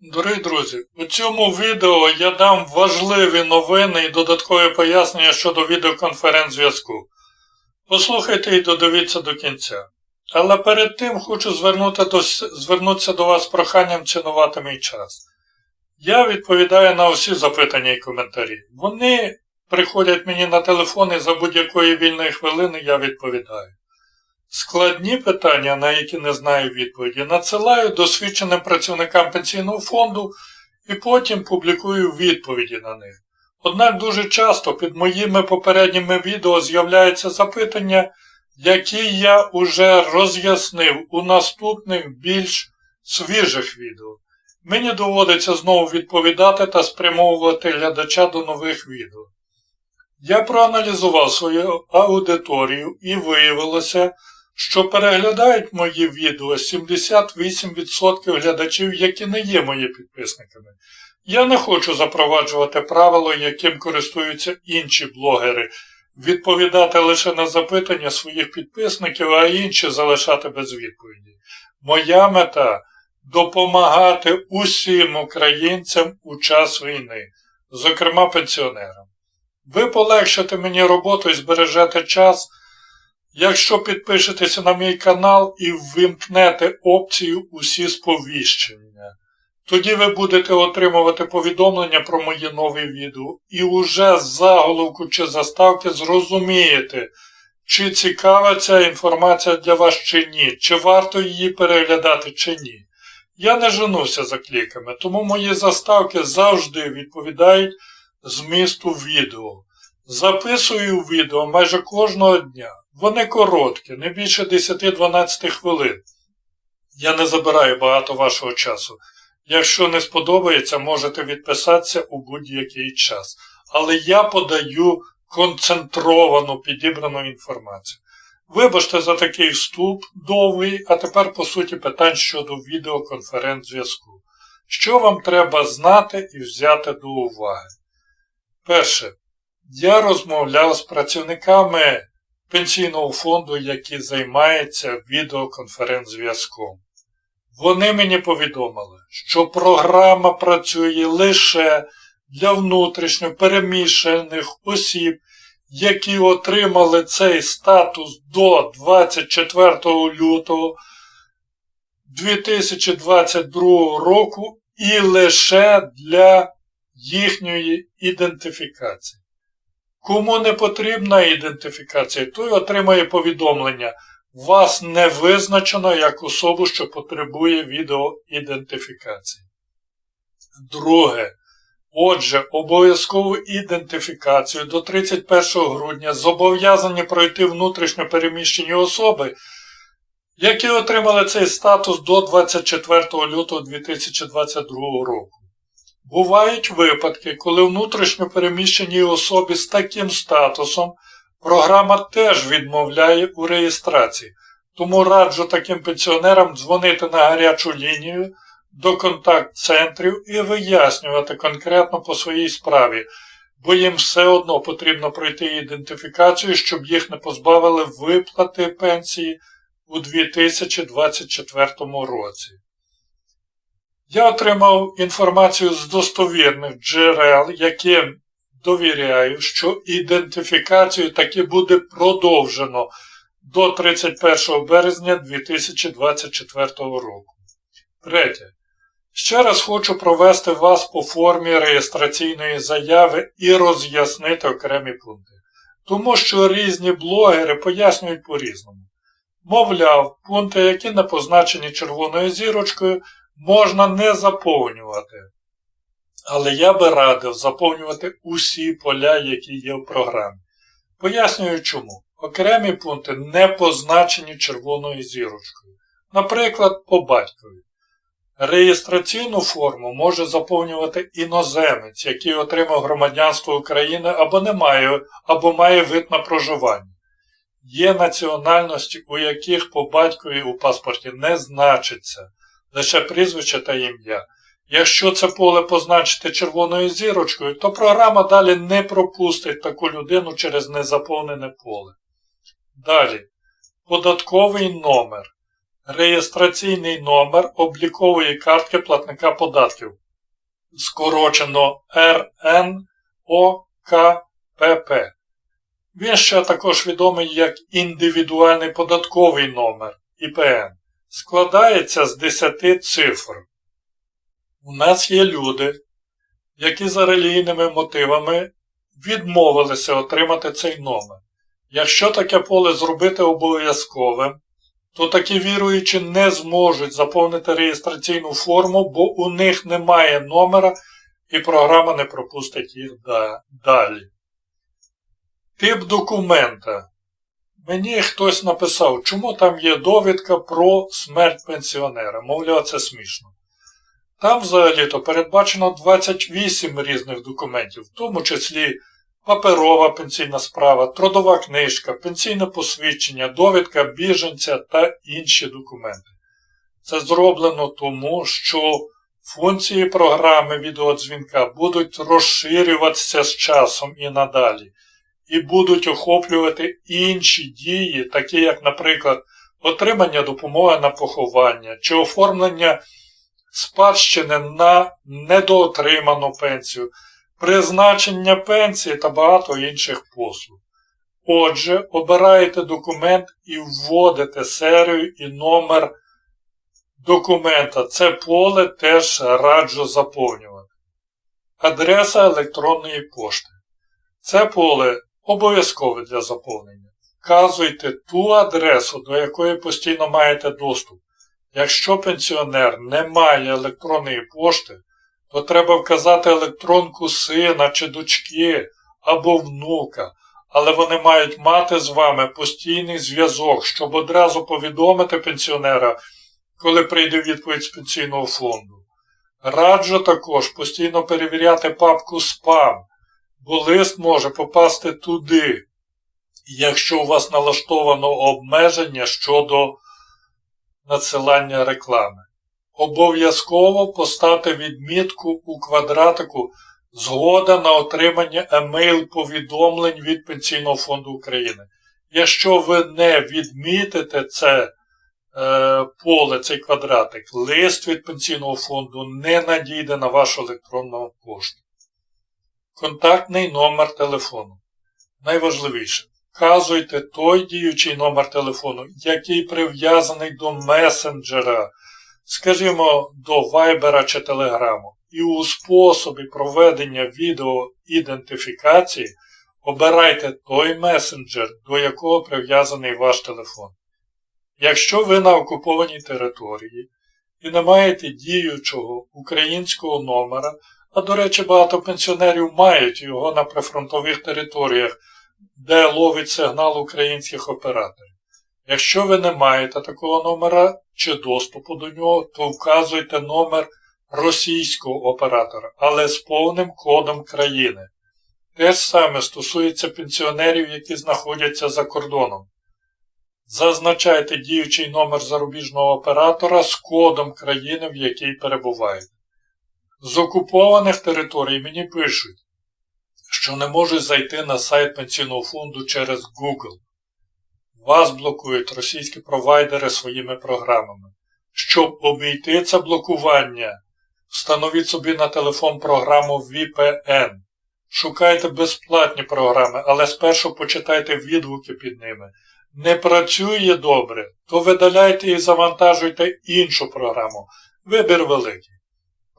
Дорогі друзі, у цьому відео я дам важливі новини і додаткові пояснення щодо відеоконференц-зв'язку. Послухайте і додивіться до кінця. Але перед тим хочу звернути до, звернутися до вас з проханням цінувати мій час. Я відповідаю на усі запитання і коментарі. Вони приходять мені на телефон і за будь-якої вільної хвилини я відповідаю. Складні питання, на які не знаю відповіді, надсилаю досвідченим працівникам пенсійного фонду і потім публікую відповіді на них. Однак дуже часто під моїми попередніми відео з'являються запитання, які я уже роз'яснив у наступних більш свіжих відео. Мені доводиться знову відповідати та спрямовувати глядача до нових відео. Я проаналізував свою аудиторію і виявилося, що переглядають мої відео 78% глядачів, які не є мої підписниками. Я не хочу запроваджувати правило, яким користуються інші блогери, відповідати лише на запитання своїх підписників, а інші залишати без відповіді. Моя мета допомагати усім українцям у час війни, зокрема пенсіонерам. Ви полегшите мені роботу і збережете час. Якщо підпишетеся на мій канал і ввімкнете опцію Усі сповіщення, тоді ви будете отримувати повідомлення про мої нові відео і уже з заголовку чи заставки зрозумієте, чи цікава ця інформація для вас чи ні, чи варто її переглядати чи ні. Я не женуся за кліками, тому мої заставки завжди відповідають змісту відео. Записую відео майже кожного дня. Вони короткі, не більше 10-12 хвилин. Я не забираю багато вашого часу. Якщо не сподобається, можете відписатися у будь-який час. Але я подаю концентровану підібрану інформацію. Вибачте за такий вступ довгий, а тепер по суті питань щодо відеоконференц-зв'язку. Що вам треба знати і взяти до уваги? Перше. Я розмовляв з працівниками пенсійного фонду, які займаються відеоконференц-зв'язком. Вони мені повідомили, що програма працює лише для внутрішньо переміщених осіб, які отримали цей статус до 24 лютого 2022 року і лише для їхньої ідентифікації. Кому не потрібна ідентифікація, той отримає повідомлення. Вас не визначено як особу, що потребує відеоідентифікації. Друге. Отже, обов'язкову ідентифікацію до 31 грудня зобов'язані пройти внутрішньо переміщені особи, які отримали цей статус до 24 лютого 2022 року. Бувають випадки, коли внутрішньо переміщеній особі з таким статусом програма теж відмовляє у реєстрації, тому раджу таким пенсіонерам дзвонити на гарячу лінію до контакт-центрів і вияснювати конкретно по своїй справі, бо їм все одно потрібно пройти ідентифікацію, щоб їх не позбавили виплати пенсії у 2024 році. Я отримав інформацію з достовірних джерел, яким довіряю, що ідентифікацію таки буде продовжено до 31 березня 2024 року. Третє. Ще раз хочу провести вас по формі реєстраційної заяви і роз'яснити окремі пункти. Тому що різні блогери пояснюють по-різному. Мовляв, пункти, які не позначені червоною зірочкою, можна не заповнювати. Але я би радив заповнювати усі поля, які є в програмі. Пояснюю чому. Окремі пункти не позначені червоною зірочкою. Наприклад, по батькові. Реєстраційну форму може заповнювати іноземець, який отримав громадянство України або не має, або має вид на проживання. Є національності, у яких по батькові у паспорті не значиться лише прізвище та ім'я. Якщо це поле позначити червоною зірочкою, то програма далі не пропустить таку людину через незаповнене поле. Далі. Податковий номер. реєстраційний номер облікової картки платника податків, скорочено РНОКПП. Він ще також відомий як індивідуальний податковий номер ІПН. Складається з 10 цифр. У нас є люди, які за релігійними мотивами відмовилися отримати цей номер. Якщо таке поле зробити обов'язковим, то такі віруючі не зможуть заповнити реєстраційну форму, бо у них немає номера і програма не пропустить їх далі. Тип документа. Мені хтось написав, чому там є довідка про смерть пенсіонера. Мовляв, це смішно. Там взагалі-то передбачено 28 різних документів, в тому числі паперова пенсійна справа, трудова книжка, пенсійне посвідчення, довідка біженця та інші документи. Це зроблено тому, що функції програми відеодзвінка будуть розширюватися з часом і надалі, і будуть охоплювати інші дії, такі як, наприклад, отримання допомоги на поховання чи оформлення спадщини на недоотриману пенсію призначення пенсії та багато інших послуг. Отже, обираєте документ і вводите серію і номер документа. Це поле теж раджу заповнювати. Адреса електронної пошти. Це поле обов'язкове для заповнення. Вказуйте ту адресу, до якої постійно маєте доступ. Якщо пенсіонер не має електронної пошти, то треба вказати електронку сина чи дочки або внука, але вони мають мати з вами постійний зв'язок, щоб одразу повідомити пенсіонера, коли прийде відповідь з пенсійного фонду. Раджу також постійно перевіряти папку спам, бо лист може попасти туди, якщо у вас налаштовано обмеження щодо надсилання реклами. Обов'язково поставте відмітку у квадратику Згода на отримання емейл-повідомлень від Пенсійного фонду України. Якщо ви не відмітите це е, поле, цей квадратик, лист від Пенсійного фонду не надійде на вашу електронну пошту. Контактний номер телефону. Найважливіше. Вказуйте той діючий номер телефону, який прив'язаний до месенджера скажімо, до Viber чи Telegram, і у способі проведення відеоідентифікації обирайте той месенджер, до якого прив'язаний ваш телефон. Якщо ви на окупованій території і не маєте діючого українського номера, а до речі, багато пенсіонерів мають його на прифронтових територіях, де ловить сигнал українських операторів. Якщо ви не маєте такого номера чи доступу до нього, то вказуйте номер російського оператора, але з повним кодом країни. Те ж саме стосується пенсіонерів, які знаходяться за кордоном. Зазначайте діючий номер зарубіжного оператора з кодом країни, в якій перебуваєте. З окупованих територій мені пишуть, що не можуть зайти на сайт пенсійного фонду через Google. Вас блокують російські провайдери своїми програмами. Щоб обійти це блокування, встановіть собі на телефон програму VPN. Шукайте безплатні програми, але спершу почитайте відгуки під ними. Не працює добре, то видаляйте і завантажуйте іншу програму. Вибір великий.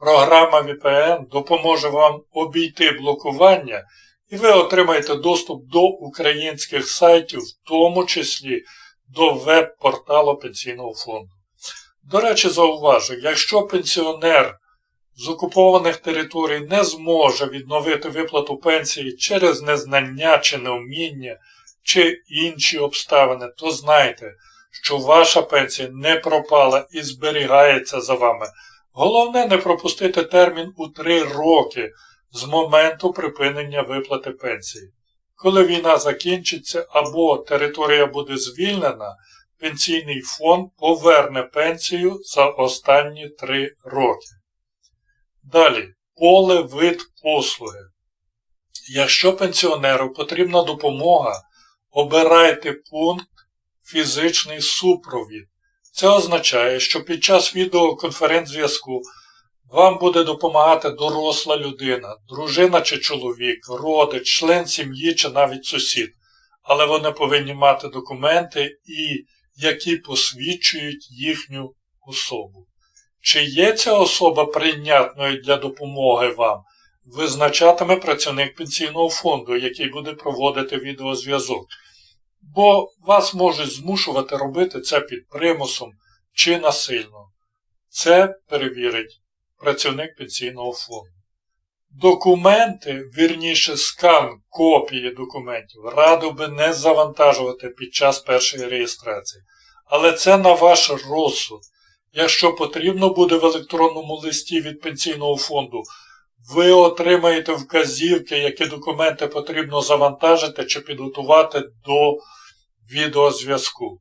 Програма VPN допоможе вам обійти блокування і ви отримаєте доступ до українських сайтів, в тому числі до веб-порталу Пенсійного фонду. До речі, зауважу, якщо пенсіонер з окупованих територій не зможе відновити виплату пенсії через незнання чи неуміння, чи інші обставини, то знайте, що ваша пенсія не пропала і зберігається за вами. Головне не пропустити термін у 3 роки з моменту припинення виплати пенсії. Коли війна закінчиться або територія буде звільнена, пенсійний фонд поверне пенсію за останні 3 роки. Далі, поле вид послуги. Якщо пенсіонеру потрібна допомога, обирайте пункт фізичний супровід. Це означає, що під час відеоконференц-зв'язку вам буде допомагати доросла людина, дружина чи чоловік, родич, член сім'ї чи навіть сусід. Але вони повинні мати документи, і які посвідчують їхню особу. Чи є ця особа прийнятною для допомоги вам, визначатиме працівник пенсійного фонду, який буде проводити відеозв'язок. Бо вас можуть змушувати робити це під примусом чи насильно. Це перевірить працівник пенсійного фонду. Документи, вірніше скан копії документів, радив би не завантажувати під час першої реєстрації. Але це на ваш розсуд. Якщо потрібно буде в електронному листі від пенсійного фонду, ви отримаєте вказівки, які документи потрібно завантажити чи підготувати до відеозв'язку.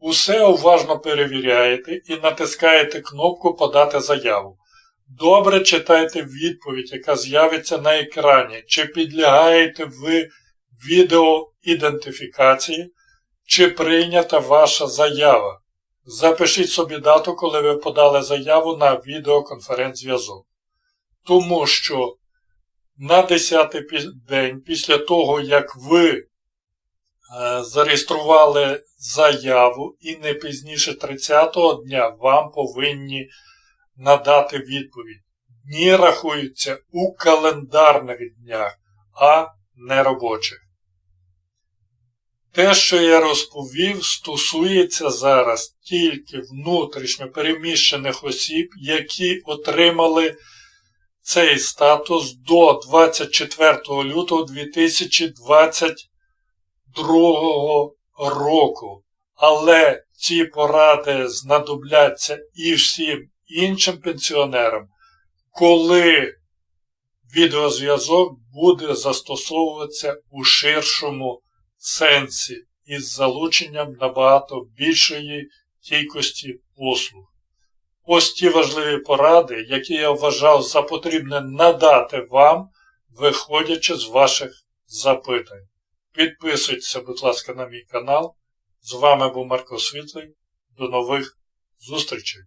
Усе уважно перевіряєте і натискаєте кнопку Подати заяву. Добре читайте відповідь, яка з'явиться на екрані, чи підлягаєте ви відеоідентифікації, чи прийнята ваша заява. Запишіть собі дату, коли ви подали заяву на відеоконференц-зв'язок. Тому що на 10-й день після того, як ви е, зареєстрували заяву і не пізніше 30-го дня вам повинні надати відповідь. Дні рахуються у календарних днях, а не робочих. Те, що я розповів, стосується зараз тільки внутрішньо переміщених осіб, які отримали цей статус до 24 лютого 2022 року. Але ці поради знадобляться і всім іншим пенсіонерам, коли відеозв'язок буде застосовуватися у ширшому сенсі із залученням набагато більшої кількості послуг. Ось ті важливі поради, які я вважав за потрібне надати вам, виходячи з ваших запитань. Підписуйтеся, будь ласка, на мій канал. З вами був Марко Світлий. До нових зустрічей!